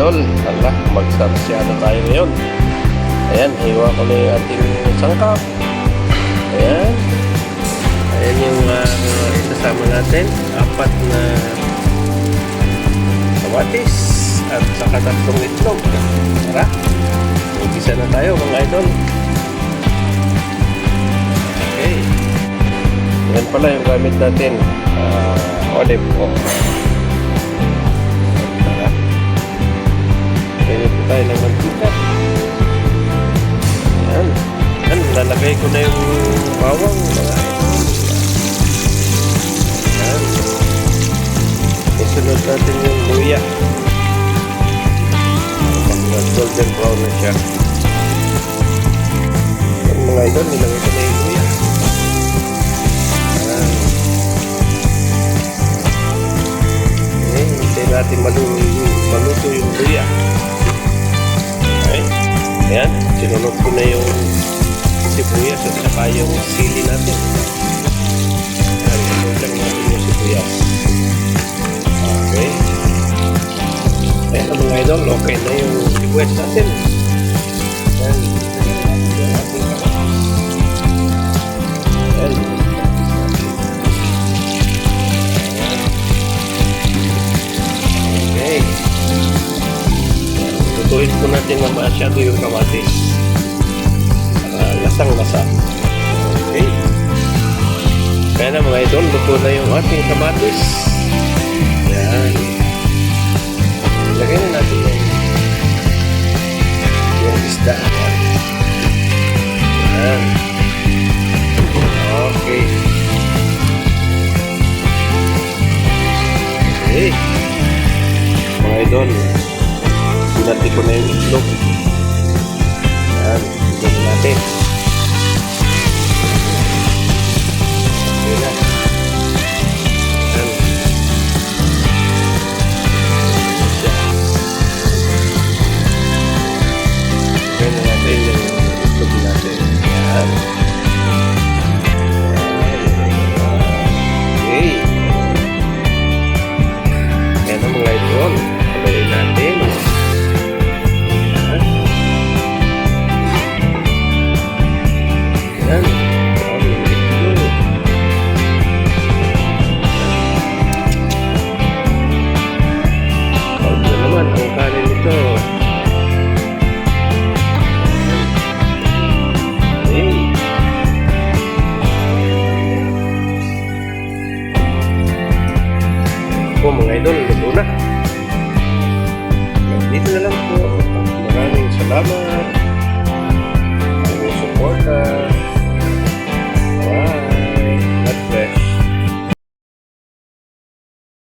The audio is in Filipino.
idol. Hala, magsarsyado tayo ngayon. Ayan, hiwa ko na yung ating sangkap. Ayan. Ayan yung uh, isasama natin. Apat na kamatis at saka tatlong itlog. Tara, umpisa na tayo mga idol. Okay. Yan pala yung gamit natin. Uh, olive oil. Yan, lalagay ko na yung bawang mga idol. Yan. Isunod natin yung luya. Pag golden brown na siya. Yan mga idol, nilagay ko na yung luya. Hintay natin maluto, maluto yung luya. Okay. Ayan, sinunod ko na yung sibuyas at saka yung sili natin. Ayan, lang natin yung sibuyas. Okay. Ayan mga idol, okay na yung sibuyas natin. Ayan. Ayan. Tutuin po natin na masyado yung kamatis. Lasang-lasa. Okay. Kaya na mga idol, luto na yung ating kamatis. Yan. Lagay na natin yung, yung isda. Yan. Okay. Okay. Mga idol, pinati ko na yung itlog. Idol. Tuloy natin. Yan. Yan. Huwag na naman ang kanin nito. Po mga idol, luto na.